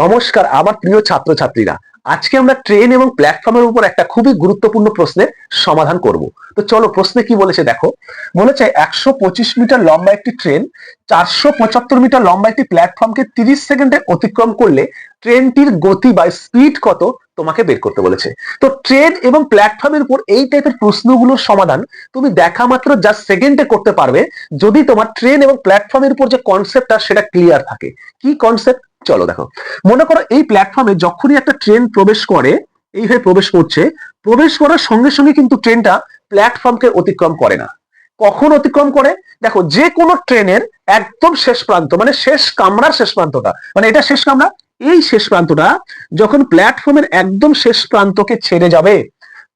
নমস্কার, আমার প্রিয় ছাত্রছাত্রীরা। আজকে আমরা ট্রেন এবং প্ল্যাটফর্মের উপর একটা খুবই গুরুত্বপূর্ণ প্রশ্নের সমাধান করব। তো চলো প্রশ্নে কি বলেছে দেখো? বলেছে, একশো পঁচিশ মিটার লম্বা একটি ট্রেন চারশো পঁচাত্তর মিটার লম্বা একটি প্ল্যাটফর্মকে তিরিশ সেকেন্ডে অতিক্রম করলে ট্রেনটির গতি বা স্পিড কত তোমাকে বের করতে বলেছে। তো ট্রেন এবং প্ল্যাটফর্মের উপর এই টাইপের প্রশ্নগুলোর সমাধান তুমি দেখা মাত্র জাস্ট সেকেন্ডে করতে পারবে, যদি তোমার ট্রেন এবং প্ল্যাটফর্মের উপর যে কনসেপ্টটা সেটা ক্লিয়ার থাকে। কি কনসেপ্ট চলো দেখো। মনে করো এই প্ল্যাটফর্মে যখনই একটা ট্রেন প্রবেশ করে এইভাবে প্রবেশ করছে, প্রবেশ করার সঙ্গে সঙ্গে কিন্তু ট্রেনটা প্ল্যাটফর্মকে অতিক্রম করে না। কখন অতিক্রম করে? দেখো, যে কোনো ট্রেনের একদম শেষ প্রান্ত মানে শেষ কামরার শেষ প্রান্তটা মানে এটা শেষ কামরা? এই শেষ প্রান্তটা যখন প্ল্যাটফর্মের একদম শেষ প্রান্তকে ছেড়ে যাবে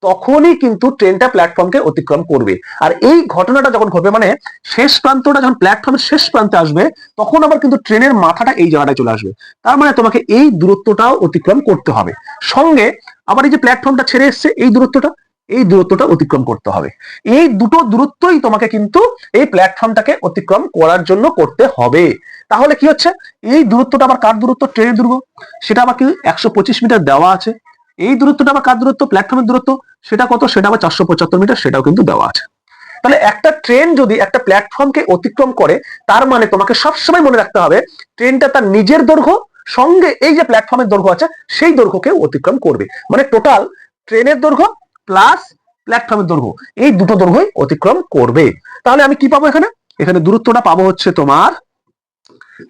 তখনই কিন্তু ট্রেনটা প্ল্যাটফর্মকে অতিক্রম করবে। আর এই ঘটনাটা যখন ঘটবে মানে শেষ প্রান্তটা যখন প্ল্যাটফর্মের শেষ প্রান্তে আসবে, তখন আবার কিন্তু ট্রেনের মাথাটা এই জায়গাটায় চলে আসবে। তার মানে তোমাকে এই দূরত্বটাও অতিক্রম করতে হবে। সঙ্গে আবার এই যে প্ল্যাটফর্মটা ছেড়ে এসছে, এই দূরত্বটা এই দূরত্বটা অতিক্রম করতে হবে। এই দুটো দূরত্বই তোমাকে কিন্তু এই প্ল্যাটফর্মটাকে অতিক্রম করার জন্য করতে হবে। তাহলে কি হচ্ছে? এই দূরত্বটা আবার কার দূরত্ব? ট্রেনের দূরত্ব। সেটা আবার কি একশো মিটার দেওয়া আছে। এই দূরত্বটা আবার কার দূরত্ব? প্ল্যাটফর্মের দূরত্ব। সেটা কত? সেটা আবার চারশো পঁচাত্তর মিটার, সেটাও কিন্তু দেওয়া আছে। তাহলে একটা ট্রেন যদি একটা প্ল্যাটফর্মকে অতিক্রম করে, তার মানে তোমাকে সবসময় মনে রাখতে হবে ট্রেনটা তার নিজের দৈর্ঘ্য, সঙ্গে এই যে প্ল্যাটফর্মের দৈর্ঘ্য আছে, সেই দৈর্ঘ্যকে অতিক্রম করবে। মানে টোটাল ট্রেনের দৈর্ঘ্য প্লাস প্ল্যাটফর্মের দৈর্ঘ্য, এই দুটো দৈর্ঘ্যই অতিক্রম করবে। তাহলে আমি কি পাবো এখানে? এখানে দূরত্বটা পাবো হচ্ছে তোমার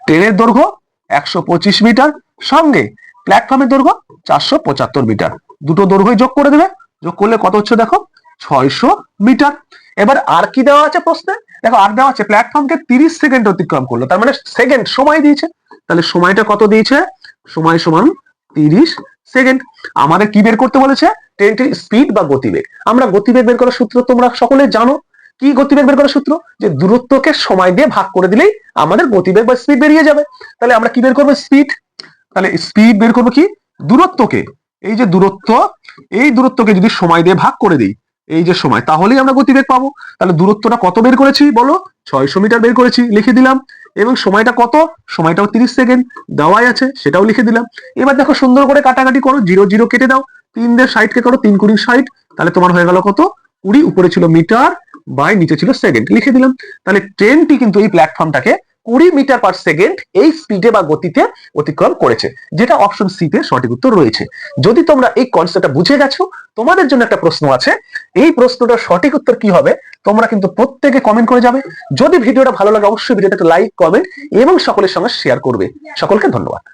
ট্রেনের দৈর্ঘ্য একশো পঁচিশ মিটার, সঙ্গে প্ল্যাটফর্মের দৈর্ঘ্য চারশো পঁচাত্তর মিটার দুটো দৈর্ঘ্য যোগ করে দেবে। যোগ করলে কত হচ্ছে দেখো? ছয়শো মিটার এবার আর কি দেওয়া আছে প্রশ্নে? দেখো, আর দেওয়া আছে। প্ল্যাটফর্মকে তিরিশ সেকেন্ড অতিক্রম করল। তার মানে সেকেন্ড সময় দিয়েছে। তাহলে সময়টা কত দিয়েছে? সময় সমান তিরিশ সেকেন্ড আমাদের কি বের করতে বলেছে? ট্রেনটির স্পিড বা গতিবেগ। আমরা গতিবেগ বের করার সূত্র তোমরা সকলে জানো। কি গতিবেগ বের করার সূত্র? যে দূরত্বকে সময় দিয়ে ভাগ করে দিলেই আমাদের গতিবেগ বা স্পিড বেরিয়ে যাবে। তাহলে আমরা কি বের করব? স্পিড তাহলে স্পিড বের করব কি? দূরত্বকে। এই যে দূরত্ব, এই দূরত্বকে যদি সময় দিয়ে ভাগ করে দিই, এই যে সময়, তাহলেই আমরা গতিবেগ পাবো। তাহলে দূরত্বটা কত বের করেছি বলো? ছয়শো মিটার বের করেছি, লিখে দিলাম। এবং সময়টা কত? সময়টাও তিরিশ সেকেন্ড। দেওয়াই আছে, সেটাও লিখে দিলাম। এবার দেখো সুন্দর করে কাটাকাটি করো, জিরো জিরো কেটে দাও। তিন দিয়ে ষাট কে করো, তিন কুড়ি ষাট। তাহলে তোমার হয়ে গেল কত? কুড়ি, উপরে ছিল মিটার, বাই, নিচে ছিল সেকেন্ড। লিখে দিলাম। তাহলে ট্রেনটি কিন্তু এই প্ল্যাটফর্মটাকে কুড়ি মিটার পার সেকেন্ড এই স্পিডে বা গতিতে অতিক্রম করেছে, যেটা অপশন সি তে সঠিক উত্তর রয়েছে। যদি তোমরা এই কনসেপ্টটা বুঝে গেছো, তোমাদের জন্য একটা প্রশ্ন আছে, এই প্রশ্নটার সঠিক উত্তর কি হবে, তোমরা কিন্তু প্রত্যেকে কমেন্ট করে যাবে। যদি ভিডিওটা ভালো লাগে, অবশ্যই ভিডিওটাকে লাইক কমেন্ট এবং সকলের সঙ্গে শেয়ার করবে। সকলকে ধন্যবাদ।